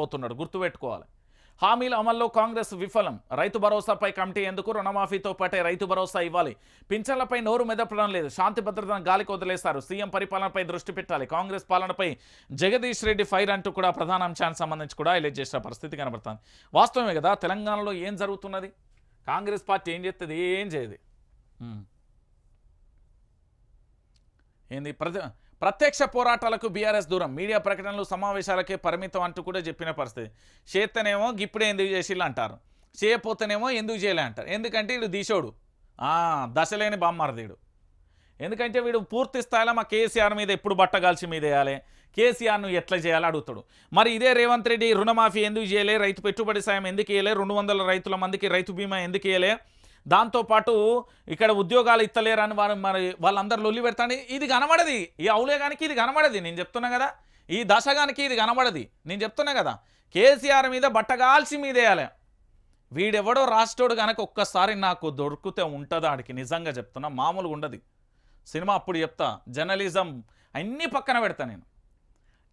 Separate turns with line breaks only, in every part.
పోతున్నాడు. గుర్తుపెట్టుకోవాలి. హామీల అమల్లో కాంగ్రెస్ విఫలం. రైతు భరోసాపై కమిటీ ఎందుకు రుణమాఫీతో పాటే రైతు భరోసా ఇవ్వాలి? పింఛన్లపై నోరు మెదపడం లేదు. శాంతి భద్రతను గాలికి వదిలేశారు సీఎం పరిపాలనపై దృష్టి పెట్టాలి. కాంగ్రెస్ పాలనపై జగదీష్ రెడ్డి ఫైర్ అంటూ కూడా ప్రధాన అంశానికి సంబంధించి కూడా హైలైట్ చేసిన పరిస్థితి కనబడుతుంది. వాస్తవమే కదా తెలంగాణలో ఏం జరుగుతున్నది? కాంగ్రెస్ పార్టీ ఏం చేస్తుంది ఏం చేయదు. ఏంది? ప్రజ ప్రత్యక్ష పోరాటాలకు బీఆర్ఎస్ దూరం. మీడియా ప్రకటనలు సమావేశాలకే పరిమితం అంటూ కూడా చెప్పిన పరిస్థితి. చేత్తనేమో ఇప్పుడే ఎందుకు చేసిల్లు అంటారు. చేయపోతేనేమో ఎందుకు చేయలే అంటారు. ఎందుకంటే వీడు దీశోడు. దశలేని బామ్మారదీడు. ఎందుకంటే వీడు పూర్తి స్థాయిలో మా కేసీఆర్ మీద ఎప్పుడు బట్టగాల్చి మీద వేయాలి. కేసీఆర్ను ఎట్లా చేయాలి అడుగుతాడు. మరి ఇదే రేవంత్ రెడ్డి రుణమాఫీ ఎందుకు చేయలే? రైతు పెట్టుబడి సాయం ఎందుకు వేయలే? రెండు వందల రైతుల మందికి రైతు బీమా ఎందుకు వేయలే? దాంతోపాటు ఇక్కడ ఉద్యోగాలు ఇత్తలేరని వారు మరి వాళ్ళందరూ లొల్లి పెడతాండి. ఇది కనబడది. ఈ అవులేగానికి ఇది కనబడది. నేను చెప్తున్నా కదా. ఈ దశగానికి ఇది కనబడది. నేను చెప్తున్నా కదా. కేసీఆర్ మీద బట్టగాల్చి మీదేయాలి. వీడెవడో రాష్ట్రోడు కనుక ఒక్కసారి నాకు దొరికితే ఉంటుందా ఆడికి? నిజంగా చెప్తున్నా. మామూలుగా ఉండదు సినిమా అప్పుడు చెప్తా. జర్నలిజం అన్నీ పక్కన పెడతా నేను.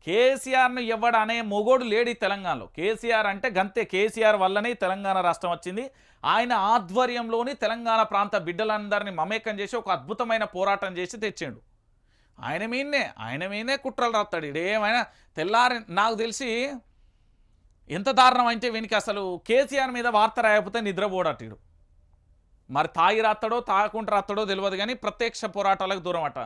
కేసీఆర్ను ఎవడ అనే మొగోడు లేడు ఈ తెలంగాణలో. కేసీఆర్ అంటే గంతే. కేసీఆర్ వల్లనే తెలంగాణ రాష్ట్రం వచ్చింది. ఆయన ఆధ్వర్యంలోని తెలంగాణ ప్రాంత బిడ్డలందరినీ మమేకం చేసి ఒక అద్భుతమైన పోరాటం చేసి తెచ్చాడు. ఆయన మీదనే ఆయన మీదనే కుట్రలు రాస్తాడు. ఏమైనా తెల్లారి నాకు తెలిసి ఎంత దారుణం అంటే వీనికి అసలు కేసీఆర్ మీద వార్త రాయకపోతే నిద్రపోడట్టు మరి తాగి రాస్తాడో తాగకుండా రాస్తాడో తెలియదు కానీ ప్రత్యక్ష పోరాటాలకు దూరం అట.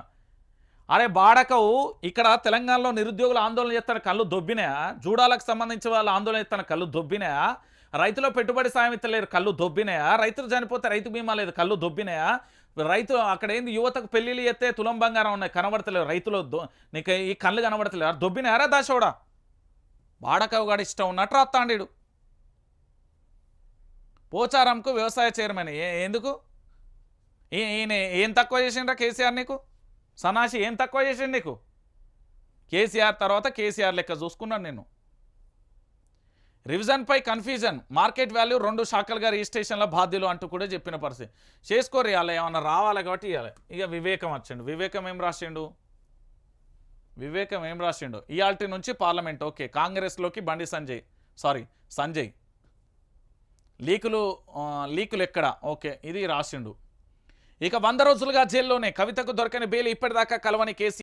అరే బాడకవు ఇక్కడ తెలంగాణలో నిరుద్యోగులు ఆందోళన చేస్తున్న కళ్ళు దొబ్బినాయా? జూడాలకు సంబంధించి వాళ్ళు ఆందోళన చేస్తున్న కళ్ళు దొబ్బినాయా? రైతులో పెట్టుబడి సాయం ఇస్తలేరు కళ్ళు దొబ్బినాయా? రైతులు చనిపోతే రైతు బీమా లేదు కళ్ళు దొబ్బినాయా? రైతు అక్కడ ఏంది యువతకు పెళ్ళిళ్ళు ఎత్తే తులం బంగారం ఉన్నాయి కనబడతలేవు రైతులు దొ- నీకు ఈ కళ్ళు కనబడతలేవు దొబ్బినాయారా దాశోడా బాడకవు గాడు ఇష్టం ఉన్నట్టు రాస్తాండీడు పోచారంకు వ్యవసాయ చైర్మన్ ఏ- ఎందుకు? ఈయన ఏం తక్కువ చేసిండ్రా కేసీఆర్ నీకు? సనాసి ఏం తక్కువ చేసిండు నీకు? కేసీఆర్ తర్వాత కేసీఆర్ లెక్క చూసుకున్నాను నేను. రివిజన్పై కన్ఫ్యూజన్ మార్కెట్ వాల్యూ రెండు శాఖలుగా రిజిస్ట్రేషన్ల బాధ్యులు అంటూ కూడా చెప్పిన పరిస్థితి. చేసుకోరు ఇవాళ ఏమన్నా రావాలి కాబట్టి ఇవ్వాలి ఇక వివేకం వచ్చిండు. వివేకం ఏం రాసిండు? వివేకం ఏం రాసిండు? ఇయాల్టి నుంచి పార్లమెంట్ ఓకే. కాంగ్రెస్లోకి బండి సంజయ్. సారీ సంజయ్. లీకులు లీకులు ఎక్కడ? ఓకే. ఇది రాసిండు. ఇక వంద రోజులుగా జైల్లోనే కవితకు దొరకని బెయిల్ ఇప్పటిదాకా కలవని కేసీ